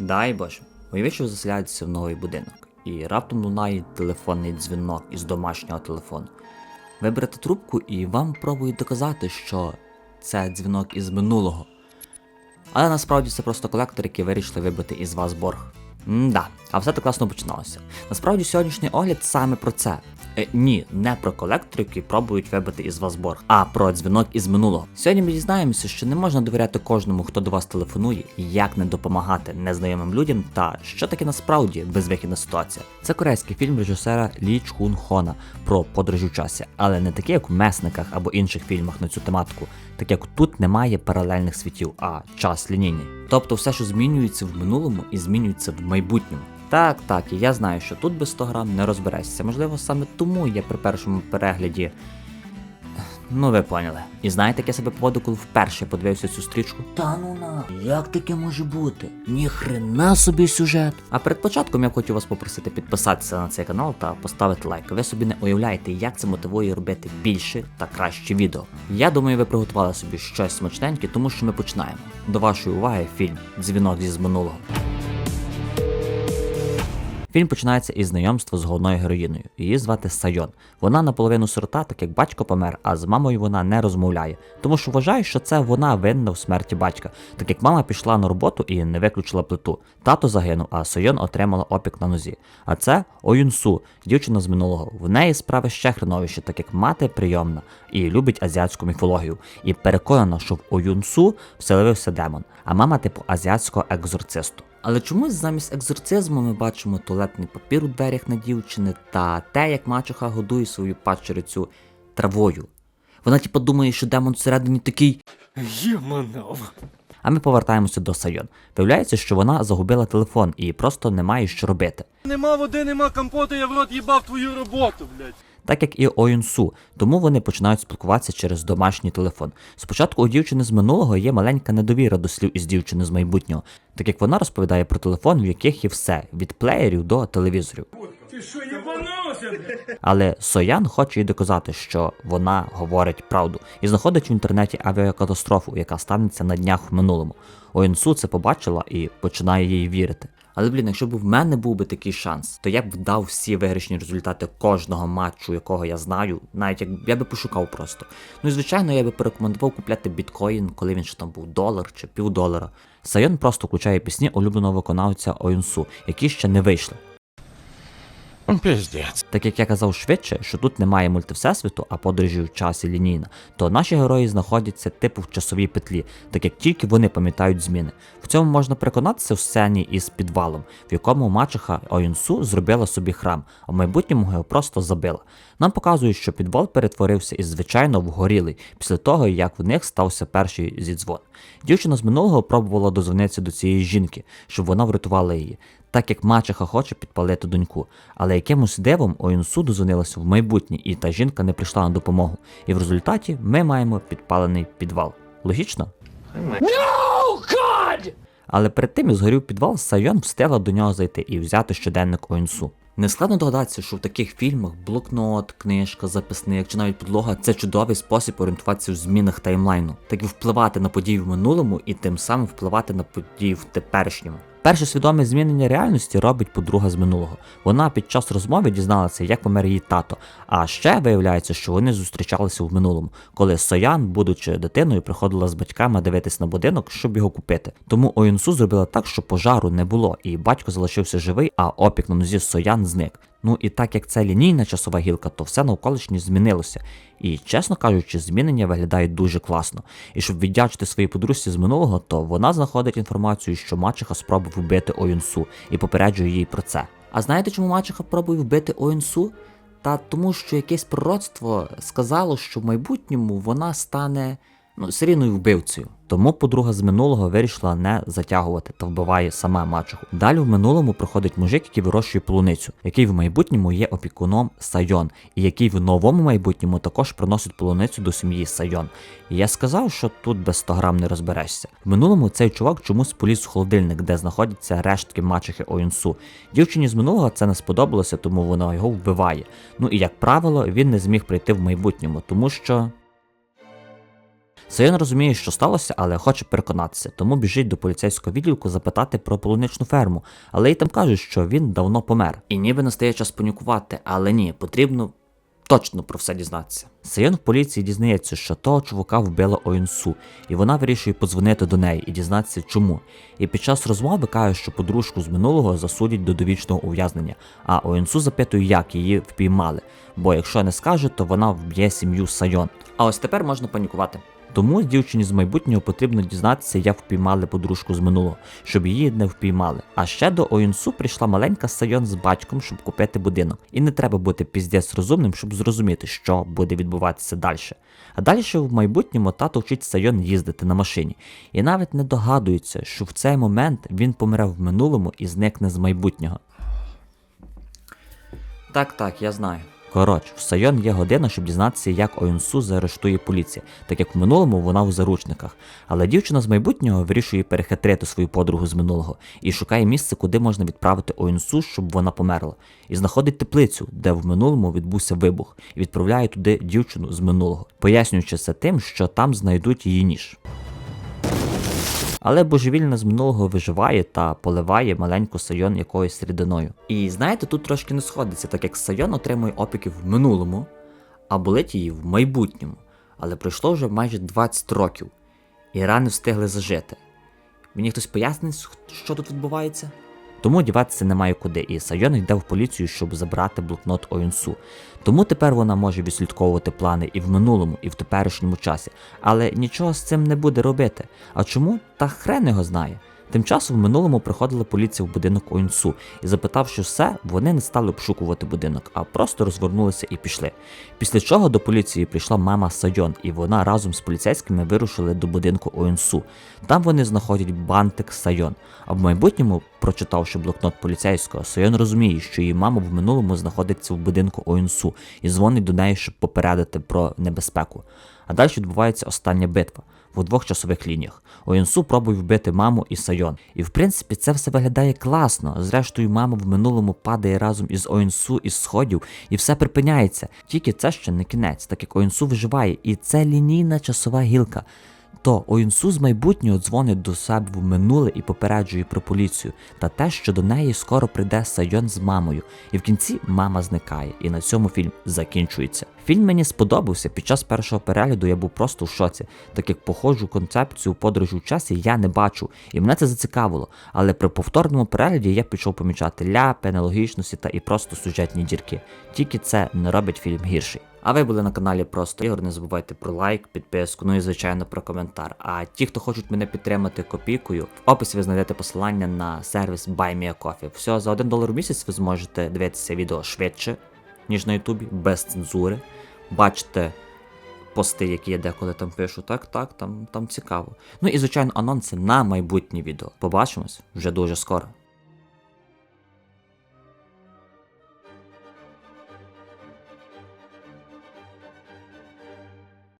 Дай Боже, уявіть, що заселяється в новий будинок, і раптом лунає телефонний дзвінок із домашнього телефону. Ви берете трубку і вам пробують доказати, що це дзвінок із минулого. Але насправді це просто колектор, який вирішили вибити із вас борг. М-да, а все так класно починалося. Насправді сьогоднішній огляд саме про це. Е, ні, не про колекторів, які пробують вибити із вас борг, а про дзвінок із минулого. Сьогодні ми дізнаємося, що не можна довіряти кожному, хто до вас телефонує, як не допомагати незнайомим людям та що таке насправді безвихідна ситуація. Це корейський фільм режисера Лі Чхун Хона про подорожі в часі, але не такий, як в месниках або інших фільмах на цю тематику, так як тут немає паралельних світів, а час лінійний. Тобто все, що змінюється в минулому і змінюється в майбутньому. Так, так, і я знаю, що тут без 100 грам не розберешся. Можливо, саме тому я при першому перегляді. Ну, ви поняли. І знаєте, як я себе поводив, коли вперше подивився цю стрічку? Та ну на, як таке може бути? Ніхрена собі сюжет. А перед початком я хочу вас попросити підписатися на цей канал та поставити лайк. Ви собі не уявляєте, як це мотивує робити більше та краще відео. Я думаю, ви приготували собі щось смачненьке, тому що ми починаємо. До вашої уваги фільм Дзвінок зі з минулого. Фільм починається із знайомства з головною героїною. Її звати Сайон. Вона наполовину сирота, так як батько помер, а з мамою вона не розмовляє, тому що вважає, що це вона винна в смерті батька, так як мама пішла на роботу і не виключила плиту. Тато загинув, а Сайон отримала опік на нозі. А це Оюнсу, дівчина з минулого. В неї справи ще хреновіші, так як мати прийомна і любить азіатську міфологію. І переконана, що в Оюнсу вселився демон, а мама типу азіатського екзорцисту. Але чомусь замість екзорцизму ми бачимо туалетний папір у дверях на дівчини та те, як мачуха годує свою падчерицю травою. Вона типу думає, що демон всередині такий. Єманов. А ми повертаємося до Сайон. Виявляється, що вона загубила телефон і просто не має що робити. Нема води, нема компоту, я в рот їбав твою роботу, блядь. Так як і Оюнсу, тому вони починають спілкуватися через домашній телефон. Спочатку у дівчини з минулого є маленька недовіра до слів із дівчини з майбутнього, так як вона розповідає про телефон, в яких є все від плеєрів до телевізорів. Ти що. Але Соян хоче їй доказати, що вона говорить правду, і знаходить в інтернеті авіакатастрофу, яка станеться на днях в минулому. Оюнсу це побачила і починає їй вірити. Але блін, якщо б в мене був би такий шанс, то я б дав всі виграшні результати кожного матчу, якого я знаю, навіть як я би пошукав просто. Ну і звичайно, я би порекомендував купляти біткоін, коли він ще там був долар чи півдолара. Сайон просто включає пісні улюбленого виконавця Оюнсу, які ще не вийшли. Піздець. Так як я казав швидше, що тут немає мультивсесвіту, а подорожі в часі лінійна, то наші герої знаходяться типу в часовій петлі, так як тільки вони пам'ятають зміни. В цьому можна переконатися в сцені із підвалом, в якому мачеха Оюнсу зробила собі храм, а в майбутньому його просто забила. Нам показують, що підвал перетворився із звичайно в горілий після того, як в них стався перший зідзвон. Дівчина з минулого пробувала дозвонитися до цієї жінки, щоб вона врятувала її так як мачеха хоче підпалити доньку. Але якимось дивом Оюнсу дозвонилася в майбутнє, і та жінка не прийшла на допомогу. І в результаті ми маємо підпалений підвал. Логічно? Але перед тим, як згорів підвал, Сайон встигла до нього зайти і взяти щоденник Оюнсу. Нескладно догадатися, що в таких фільмах блокнот, книжка, записник чи навіть підлога це чудовий спосіб орієнтуватися в змінах таймлайну, так і впливати на події в минулому і тим самим впливати на події в теперішньому. Перше свідоме змінення реальності робить подруга з минулого. Вона під час розмови дізналася, як помер її тато. А ще виявляється, що вони зустрічалися в минулому, коли Соян, будучи дитиною, приходила з батьками дивитись на будинок, щоб його купити. Тому Оюнсу зробила так, що пожару не було, і батько залишився живий, а опік на нозі Соян зник. Ну і так як це лінійна часова гілка, то все навколишнє змінилося. І, чесно кажучи, змінення виглядають дуже класно. І щоб віддячити своїй подружці з минулого, то вона знаходить інформацію, що мачеха спробував вбити Оюнсу і попереджує їй про це. А знаєте, чому мачеха пробує вбити Оюнсу? Та тому, що якесь пророцтво сказало, що в майбутньому вона стане ну, серійною вбивцею. Тому подруга з минулого вирішила не затягувати та вбиває сама мачеху. Далі в минулому проходить мужик, який вирощує полуницю, який в майбутньому є опікуном Сайон, і який в новому майбутньому також приносить полуницю до сім'ї Сайон. І я сказав, що тут без 100 грам не розберешся. В минулому цей чувак чомусь поліз в холодильник, де знаходяться рештки мачехи Оюнсу. Дівчині з минулого це не сподобалося, тому вона його вбиває. Ну і як правило, він не зміг прийти в майбутньому, тому що. Сайон розуміє, що сталося, але хоче переконатися, тому біжить до поліцейського відділку запитати про полуничну ферму, але й там кажуть, що він давно помер. І ніби настає час панікувати, але ні, потрібно точно про все дізнатися. Сайон в поліції дізнається, що того чувака вбила Оюнсу, і вона вирішує подзвонити до неї і дізнатися чому. І під час розмови каже, що подружку з минулого засудять до довічного ув'язнення, а Оюнсу запитує, як її впіймали, бо якщо не скаже, то вона вб'є сім'ю Сайон. А ось тепер можна панікувати. Тому дівчині з майбутнього потрібно дізнатися, як впіймали подружку з минулого, щоб її не впіймали. А ще до Оюнсу прийшла маленька Сайон з батьком, щоб купити будинок. І не треба бути піздець розумним, щоб зрозуміти, що буде відбуватися далі. А далі в майбутньому тато вчить Сайон їздити на машині. І навіть не догадується, що в цей момент він помре в минулому і зникне з майбутнього. Так, так, я знаю. Коротше, в Сайон є година, щоб дізнатися, як Оюнсу заарештує поліція, так як в минулому вона в заручниках. Але дівчина з майбутнього вирішує перехитрити свою подругу з минулого і шукає місце, куди можна відправити Оюнсу, щоб вона померла. І знаходить теплицю, де в минулому відбувся вибух, і відправляє туди дівчину з минулого, пояснюючи це тим, що там знайдуть її ніж. Але божевільна з минулого виживає та поливає маленьку Сайон якоюсь рідиною. І знаєте, тут трошки не сходиться, так як Сайон отримує опіки в минулому, а болить її в майбутньому. Але пройшло вже майже 20 років, і рани встигли зажити. Мені хтось пояснить, що тут відбувається? Тому діватися немає куди, і Сайон йде в поліцію, щоб забрати блокнот Оюнсу. Тому тепер вона може відслідковувати плани і в минулому, і в теперішньому часі, але нічого з цим не буде робити. А чому? Та хрен його знає. Тим часом в минулому приходила поліція в будинок Оюнсу і запитавши все, вони не стали обшукувати будинок, а просто розвернулися і пішли. Після чого до поліції прийшла мама Сайон, і вона разом з поліцейськими вирушили до будинку Оюнсу. Там вони знаходять бантик Сайон. А в майбутньому, прочитавши блокнот поліцейського, Сайон розуміє, що її мама в минулому знаходиться в будинку Оюнсу і дзвонить до неї, щоб попередити про небезпеку. А далі відбувається остання битва в двох часових лініях. Оюнсу пробує вбити маму і Сайон. І в принципі це все виглядає класно. Зрештою, мама в минулому падає разом із Оінсу із сходів, і все припиняється. Тільки це ще не кінець, так як Оюнсу виживає, і це лінійна часова гілка. То Оюнсу з майбутнього дзвонить до себе в минуле і попереджує про поліцію та те, що до неї скоро прийде Сайон з мамою. І в кінці мама зникає, і на цьому фільм закінчується. Фільм мені сподобався. Під час першого перегляду я був просто в шоці, так як похожу концепцію подорожі в часі я не бачу, і мене це зацікавило. Але при повторному перегляді я пішов помічати ляпи, нелогічності та і просто сюжетні дірки. Тільки це не робить фільм гірший. А ви були на каналі Просто Ігор. Не забувайте про лайк, підписку, ну і звичайно про коментар. А ті, хто хочуть мене підтримати копійкою, в описі ви знайдете посилання на сервіс BuyMeACoffee. Все, за 1 долар в місяць ви зможете дивитися відео швидше, ніж на Ютубі, без цензури. Бачите пости, які я деколи там пишу. Так, так, там, там цікаво. Ну і звичайно, анонси на майбутнє відео. Побачимось вже дуже скоро.